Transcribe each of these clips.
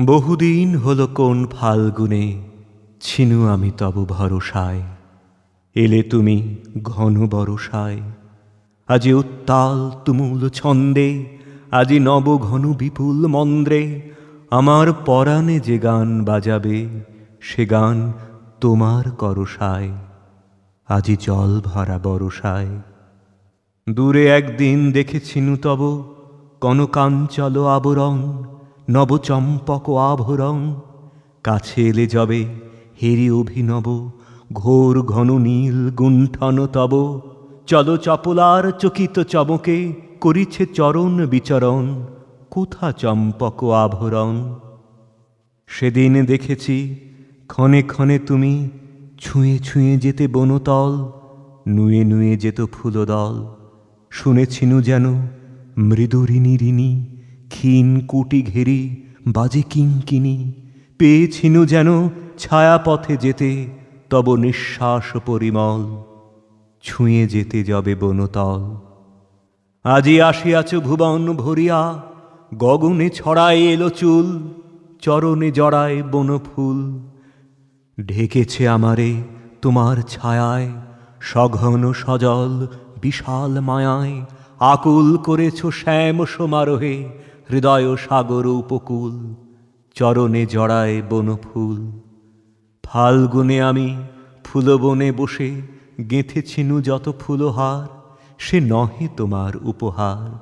বহুদিন হল কোন ফাল্গুনে, ছিনু আমি তব ভরসায়। এলে তুমি ঘন বরসায়। আজি উত্তাল তুমুল ছন্দে, আজি নব ঘন বিপুল মন্দ্রে আমার পরাণে যে গান বাজাবে, সে গান তোমার করসায়। আজি জল ভরা বরসায়। দূরে একদিন দেখেছিনু তব, কনকাঞ্চল আবরণ নবচম্পক আভরণ, কাছে এলে যাবে হেরি অভিনব, ঘোর ঘন নীল গুণ্ঠন তব। চল চপলার চকিত চমকে, করিছে চরণ বিচরণ, কোথা চম্পক আভরণ? সেদিন দেখেছি ক্ষণে ক্ষণে তুমি ছুঁয়ে ছুঁয়ে যেতে বনতল, নুয়ে নুয়ে যেত ফুলদল। শুনেছিনু যেন মৃদুরিনী ঋণী ক্ষীণ কুটি ঘেরি, বাজে কিঙ্কিনি পেয়েছিনু যেন ছায়াপথে যেতে, তব নিঃশ্বাস পরিমল, ছুঁয়ে যেতে যাবে বনতল। আজি আসিয়াছ ভুবন ভরিয়া, গগনে ছড়ায় এলো চুল, চরণে জড়ায় বনফুল। ঢেকেছে আমারে তোমার ছায়ায়, সঘন সজল, বিশাল মায়ায়, আকুল করেছ শ্যাম সমারোহে হৃদয় সাগর উপকূল, চরণে জড়ায় বনফুল। ফাল্গুনে আমি ফুলবনে বসে গেঁথেছিনু যত ফুলহার, সে নহে তোমার উপহার।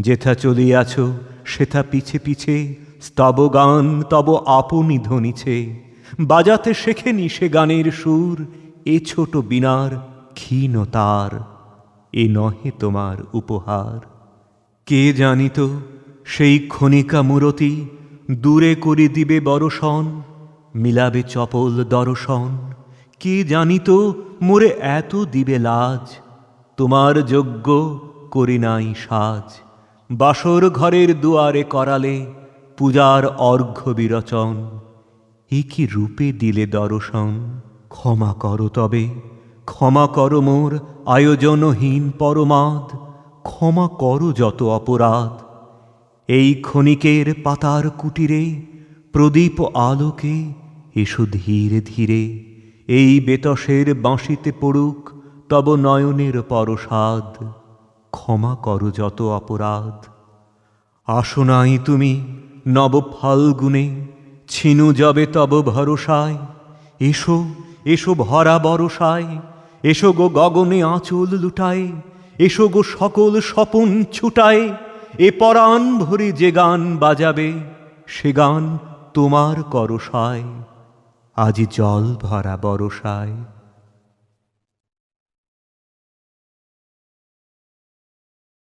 যেথা চলিয়াছ, সেথা পিছে পিছে, স্তব গান তব আপনি ধ্বনিছে। বাজাতে শেখেনি সে গানের সুর, এ ছোট বিনার ক্ষীণ তার, এ নহে তোমার উপহার। কে জানিত সেই ক্ষণিকা মূরতি দূরে করি দিবে বরষণ, মিলাবে চপল দর্শন। কে জানিত মোরে এত দিবে লাজ, তোমার যোগ্য করি নাই সাজ। বাসর ঘরের দুয়ারে করালে পূজার অর্ঘ্য বিরচন, এ কি রূপে দিলে দর্শন? ক্ষমা করো তবে, ক্ষমা করো মোর আয়োজনহীন পরমাদ, ক্ষমা করো যত অপরাধ। এই ক্ষণিকের পাতার কুটিরে, প্রদীপ আলোকে এসো ধীরে ধীরে। এই বেতসের বাঁশিতে পড়ুক তব নয়নের পরসাদ। ক্ষমা করো যত অপরাধ। আসো নাই তুমি নব ফাল্গুনে, ছিনু যাবে তব ভরসায়। এসো এসো ভরা বরসায়, এসো গো গগনে আঁচল লুটায়, এসো গো সকল স্বপন ছুটায়। এ পরাণ ভরি যে গান বাজাবে সে গান তোমার করসায়। আজি জল ভরা বরসায়।